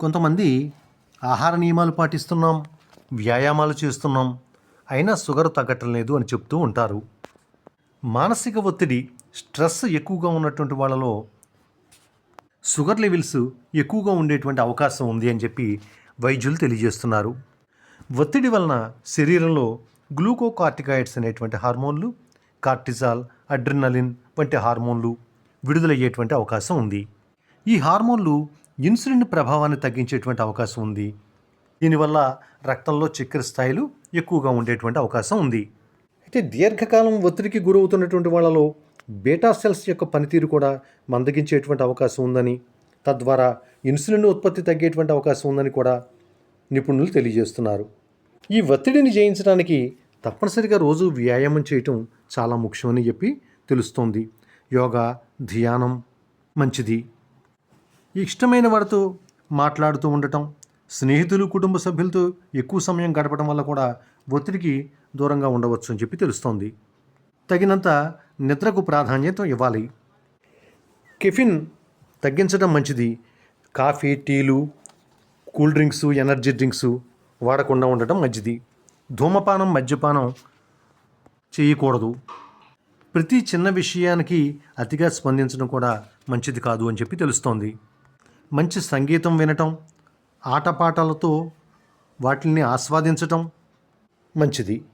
కొంతమంది ఆహార నియమాలు పాటిస్తున్నాం వ్యాయామాలు చేస్తున్నాం అయినా షుగర్ తగ్గటం లేదు అని చెప్తూ ఉంటారు. మానసిక ఒత్తిడి స్ట్రెస్ ఎక్కువగా ఉన్నటువంటి వాళ్ళలో షుగర్ లెవెల్స్ ఎక్కువగా ఉండేటువంటి అవకాశం ఉంది అని చెప్పి వైద్యులు తెలియజేస్తున్నారు. ఒత్తిడి వలన శరీరంలో గ్లూకోకార్టికాయిడ్స్ అనేటువంటి హార్మోన్లు కార్టిజాల్ అడ్రినలిన్ వంటి హార్మోన్లు విడుదలయ్యేటువంటి అవకాశం ఉంది. ఈ హార్మోన్లు ఇన్సులిన్ ప్రభావాన్ని తగ్గించేటువంటి అవకాశం ఉంది. దీనివల్ల రక్తంలో చక్కెర స్థాయిలు ఎక్కువగా ఉండేటువంటి అవకాశం ఉంది. అయితే దీర్ఘకాలం ఒత్తిడికి గురవుతున్నటువంటి వాళ్ళలో బీటా సెల్స్ యొక్క పనితీరు కూడా మందగించేటువంటి అవకాశం ఉందని తద్వారా ఇన్సులిన్ ఉత్పత్తి తగ్గేటువంటి అవకాశం ఉందని కూడా నిపుణులు తెలియజేస్తున్నారు. ఈ ఒత్తిడిని జయించడానికి తప్పనిసరిగా రోజు వ్యాయామం చేయటం చాలా ముఖ్యమని చెప్పి తెలుస్తోంది. యోగా ధ్యానం మంచిది. ఇష్టమైన వారితో మాట్లాడుతూ ఉండటం స్నేహితులు కుటుంబ సభ్యులతో ఎక్కువ సమయం గడపడం వల్ల కూడా ఒత్తిడికి దూరంగా ఉండవచ్చు అని చెప్పి తెలుస్తోంది. తగినంత నిద్రకు ప్రాధాన్యత ఇవ్వాలి. కెఫిన్ తగ్గించడం మంచిది. కాఫీ టీలు కూల్ డ్రింక్స్ ఎనర్జీ డ్రింక్స్ వాడకుండా ఉండటం మంచిది. ధూమపానం మద్యపానం చేయకూడదు. ప్రతి చిన్న విషయానికి అతిగా స్పందించడం కూడా మంచిది కాదు అని చెప్పి తెలుస్తోంది. మంచి సంగీతం వినటం ఆటపాటలతో వాటిని ఆస్వాదించటం మంచిది.